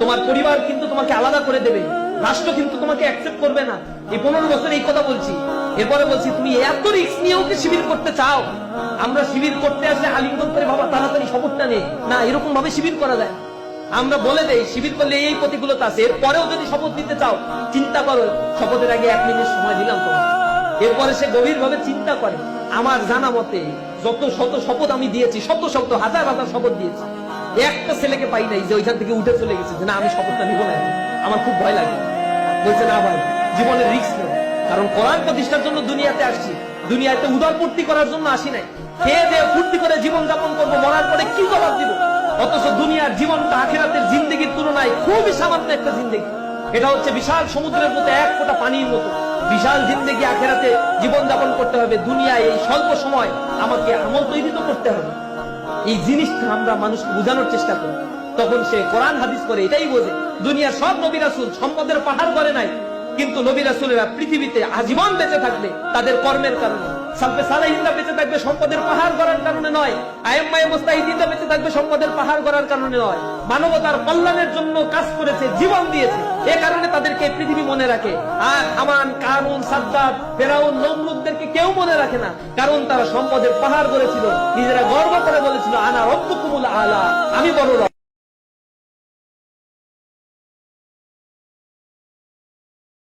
তোমার পরিবার কিন্তু তোমাকে আলাদা করে দেবে। রাষ্ট্র কিন্তু তোমাকে অ্যাকসেপ্ট করবে না। এই পনেরো বছর এই কথা বলছি। এরপরে বলছি, তুমি এত রিস্ক নিয়েও কি শিবির করতে চাও? আমরা শিবির করতে আসলে আলিঙ্গন করে বাবা তাড়াতাড়ি শপথটা নেই না এরকম ভাবে শিবির করা যায়। আমরা বলে দেই, শিবির করলে এই প্রতিকূলতা আছে। এরপরেও যদি শপথ দিতে চাও, চিন্তা করো। শপথের আগে এক মিনিট সময় দিলাম তোমার। এরপরে সে গভীর ভাবে চিন্তা করে। আমার জানা মতে, যত শত শপথ আমি দিয়েছি, শত শত, হাজার হাজার শপথ দিয়েছি। একটা ছেলেকে পাই নাই যে ওইখান থেকে উঠে চলে গেছে যে না, আমি শপথটা নিব না। আমার খুব ভয় লাগে। বলছে, না ভাই, জীবনের রিস্ক নেই। কারণ কোরআন প্রতিষ্ঠার জন্য দুনিয়াতে আসছি। দুনিয়াতে উদারপূর্তি করার জন্য আসি নাই। খেয়ে দিয়ে ফুর্তি করে জীবন যাপন করব, মরার পরে কি জবাব দিব? অথচ দুনিয়ার জীবনটা আখেরাতের জিন্দগির তুলনায় খুবই সামান্য একটা জিন্দগি। এটা হচ্ছে বিশাল সমুদ্রের মতো এক ফোঁটা পানির মতো। বিশাল জিন্দগি আখেরাতে জীবন যাপন করতে হবে। দুনিয়ায় এই স্বল্প সময় আমাকে আমল তৈরি তো করতে হবে। এই জিনিসটা আমরা মানুষকে বোঝানোর চেষ্টা করি। তখন সে কোরআন, হাদিস করে, এটাই বোঝে। দুনিয়ার সব নবী রাসুল সম্পদের পাহাড় করে নাই। কিন্তু নবী রাসুলেরা পৃথিবীতে আজীবন বেঁচে থাকবে তাদের কর্মের কারণে। কাজ করেছে, জীবন দিয়েছে। এ কারণে তাদেরকে পৃথিবী মনে রাখে। নমরুদদেরকে কেউ মনে রাখে না। কারণ তারা সম্পদের পাহাড় করেছিল। নিজেরা আমি বড়